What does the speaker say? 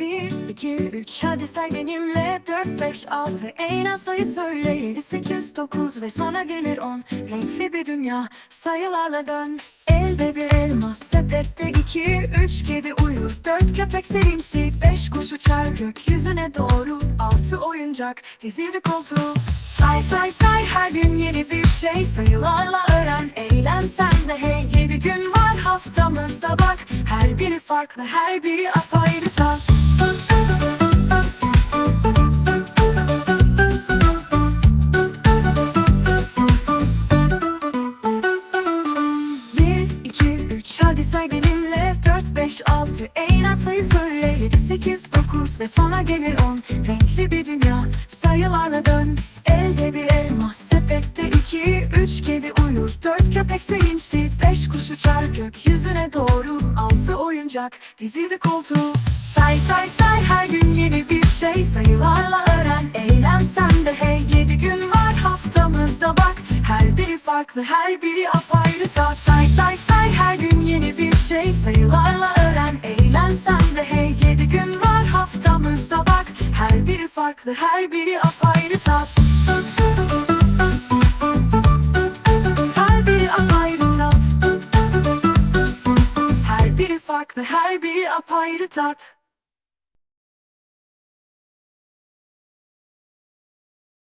1, 2, 3 Hadi say benimle. 4, 5, 6 En az sayı söyle. 7, 8, 9 Ve sonra gelir 10 Renkli bir dünya. Sayılarla dön. Elde bir elma sepette 2, 3 kedi uyur 4 köpek sevinçli. 5 kuş uçar. Gökyüzüne doğru 6 oyuncak. Dizildi koltuğu. Say say say. Her gün yeni bir şey. Sayılarla öğren. Eğlen sen de. Hey Yedi gün var haftamızda. Bak Her biri farklı. Her biri apayrı. Tat say benimle Dört, beş, altı en az sayı söyle. Yedi, sekiz, dokuz ve sonra gelir on. Renkli bir dünya sayılarla dön. Elde bir elma sepette iki Üç kedi uyur. Dört köpek sevinçli Beş kuş uçar. Gökyüzüne doğru Altı oyuncak dizildi koltuğu. Say say say her gün yeni bir şey. Sayılarla öğren eğlen sen de. Hey Yedi gün var farklı her biri apayrı. Tat Say say say her gün yeni bir şey. Sayılarla öğren eğlen sen de. Hey Yedi gün var haftamızda bak. Her biri farklı her biri apayrı. Tat Her biri apayrı tat Her biri farklı her biri apayrı tat